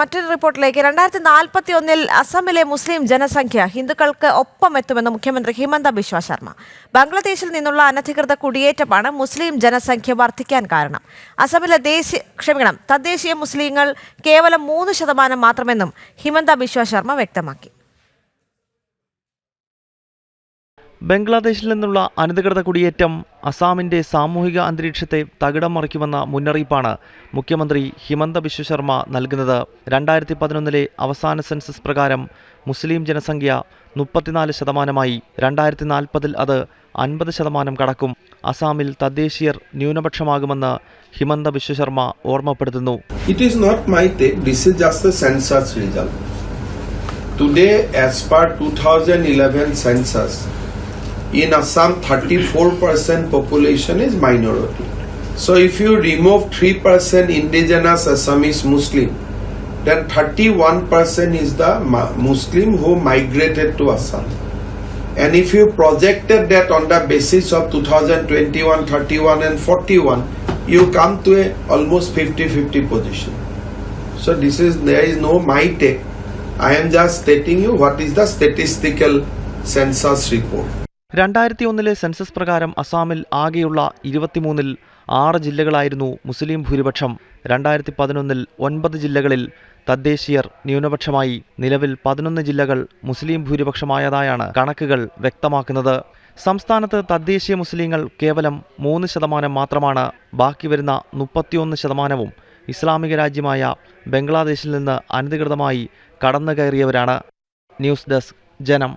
മറ്റൊരു റിപ്പോർട്ടിലേക്ക്. രണ്ടായിരത്തി നാൽപ്പത്തി ഒന്നിൽ അസമിലെ മുസ്ലിം ജനസംഖ്യ ഹിന്ദുക്കൾക്ക് ഒപ്പം എത്തുമെന്ന് മുഖ്യമന്ത്രി ഹിമന്ത ബിശ്വ ശർമ്മ. ബംഗ്ലാദേശിൽ നിന്നുള്ള അനധികൃത കുടിയേറ്റമാണ് മുസ്ലിം ജനസംഖ്യ വർദ്ധിക്കാൻ കാരണം. അസമിലെ ദേശീയ ക്ഷമിക്കണം തദ്ദേശീയ മുസ്ലിങ്ങൾ കേവലം മൂന്ന് ശതമാനം മാത്രമെന്നും ഹിമന്ത ബിശ്വ ശർമ്മ വ്യക്തമാക്കി. ബംഗ്ലാദേശിൽ നിന്നുള്ള അനധികൃത കുടിയേറ്റം അസാമിന്റെ സാമൂഹിക അന്തരീക്ഷത്തെ തകിടം മറിക്കുമെന്ന മുന്നറിയിപ്പാണ് മുഖ്യമന്ത്രി ഹിമന്ത ബിശ്വ ശർമ്മ നൽകുന്നത്. രണ്ടായിരത്തി പതിനൊന്നിലെ അവസാന സെൻസസ് പ്രകാരം മുസ്ലിം ജനസംഖ്യ മുപ്പത്തിനാല് ശതമാനമായി. രണ്ടായിരത്തി നാൽപ്പതിൽ അത് അൻപത് ശതമാനം കടക്കും. അസാമിൽ തദ്ദേശീയർ ന്യൂനപക്ഷമാകുമെന്ന് ഹിമന്ത ബിശ്വ ശർമ്മ ഓർമ്മപ്പെടുത്തുന്നു. It is not my this just result. Today, as per 2011 census, in Assam 34% population is minority. So if you remove 3% indigenous Assamese Muslim, then 31% is the Muslim who migrated to Assam. And if you projected that on the basis of 2021, 31 and 41, you come to a almost 50-50 position. So this is, there is no my take. I am just stating you what is the statistical census report. രണ്ടായിരത്തി ഒന്നിലെ census പ്രകാരം അസാമിൽ ആകെയുള്ള ഇരുപത്തിമൂന്നിൽ ആറ് ജില്ലകളായിരുന്നു മുസ്ലിം ഭൂരിപക്ഷം. രണ്ടായിരത്തി പതിനൊന്നിൽ ഒൻപത് ജില്ലകളിൽ തദ്ദേശീയർ ന്യൂനപക്ഷമായി. നിലവിൽ പതിനൊന്ന് ജില്ലകൾ മുസ്ലിം ഭൂരിപക്ഷമായതായാണ് കണക്കുകൾ വ്യക്തമാക്കുന്നത്. സംസ്ഥാനത്ത് തദ്ദേശീയ മുസ്ലിങ്ങൾ കേവലം മൂന്ന് ശതമാനം മാത്രമാണ്. ബാക്കി വരുന്ന മുപ്പത്തിയൊന്ന് ശതമാനവും ഇസ്ലാമിക രാജ്യമായ ബംഗ്ലാദേശിൽ നിന്ന് അനധികൃതമായി കടന്നു കയറിയവരാണ് ന്യൂസ് ഡെസ്ക് ജനം.